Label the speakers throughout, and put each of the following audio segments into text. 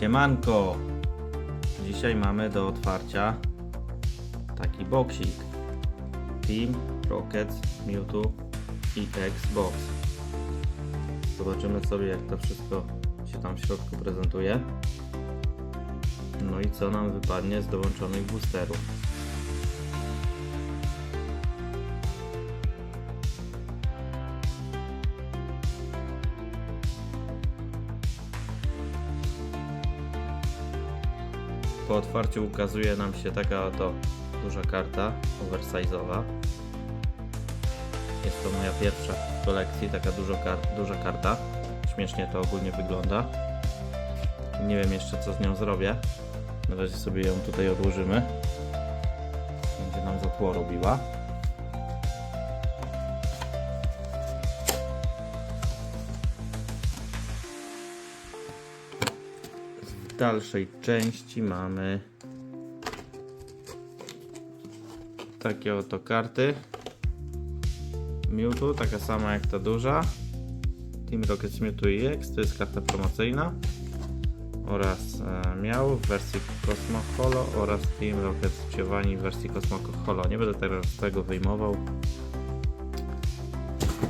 Speaker 1: Siemanko! Dzisiaj mamy do otwarcia taki boksik. Team Rockets Mewtwo EX Box. Zobaczymy sobie jak to wszystko się tam w środku prezentuje. No i co nam wypadnie z dołączonych boosterów. Po otwarciu ukazuje nam się taka oto duża karta oversize'owa. Jest to moja pierwsza w kolekcji, taka dużo kar duża karta. Śmiesznie to ogólnie wygląda. Nie wiem jeszcze co z nią zrobię. Na razie sobie ją tutaj odłożymy. Będzie nam za tło robiła. W dalszej części mamy takie oto karty. Mewtwo, taka sama jak ta duża. Team Rocket Mewtwo EX, to jest karta promocyjna. Oraz e, miał w wersji Cosmo Holo oraz Team Rocket Giovanni w wersji Cosmo Holo. Nie będę teraz tego wyjmował.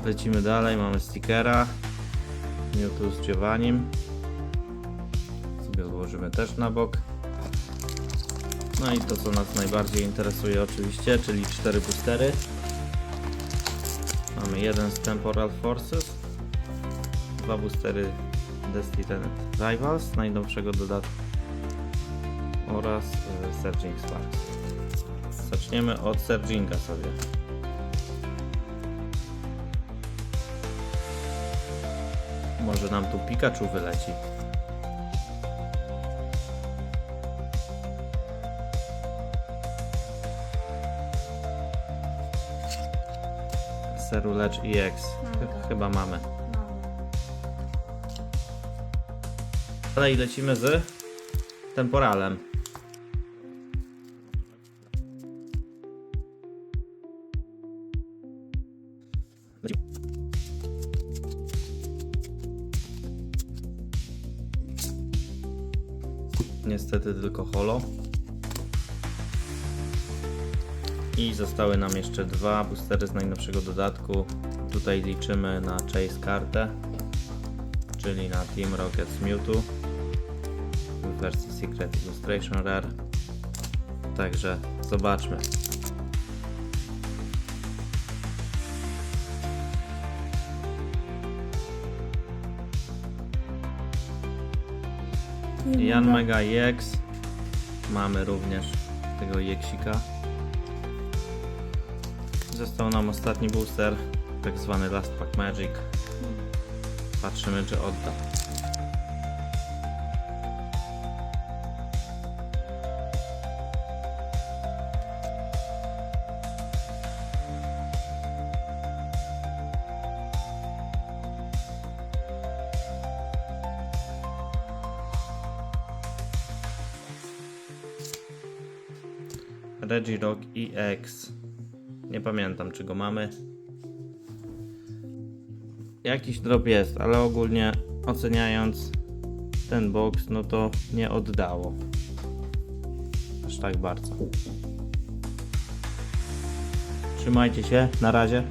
Speaker 1: Lecimy dalej, mamy stickera. Mewtwo z Giovannim. Sobie odłożymy też na bok. No i to co nas najbardziej interesuje oczywiście, czyli cztery boostery. Mamy jeden z Temporal Forces, dwa boostery Destined Rivals, najnowszego dodatku oraz y, Surging Sparks. Zaczniemy od Surginga sobie. Może nam tu Pikachu wyleci. Serulecz EX. Ch- Chyba mamy. Dalej lecimy z temporalem. Niestety tylko holo. I zostały nam jeszcze dwa boostery z najnowszego dodatku. Tutaj liczymy na Chase kartę, czyli na Team Rockets Mewtwo w wersji Secret Illustration Rare. Także zobaczmy. Jan Mega EX. Mamy również tego EXika. Został nam ostatni booster, tak zwany Last Pack Magic. Patrzymy czy odda. Regirock EX. Nie pamiętam, czy go mamy. Jakiś drop jest, ale ogólnie oceniając ten box, no to nie oddało. Aż tak bardzo. Trzymajcie się, na razie.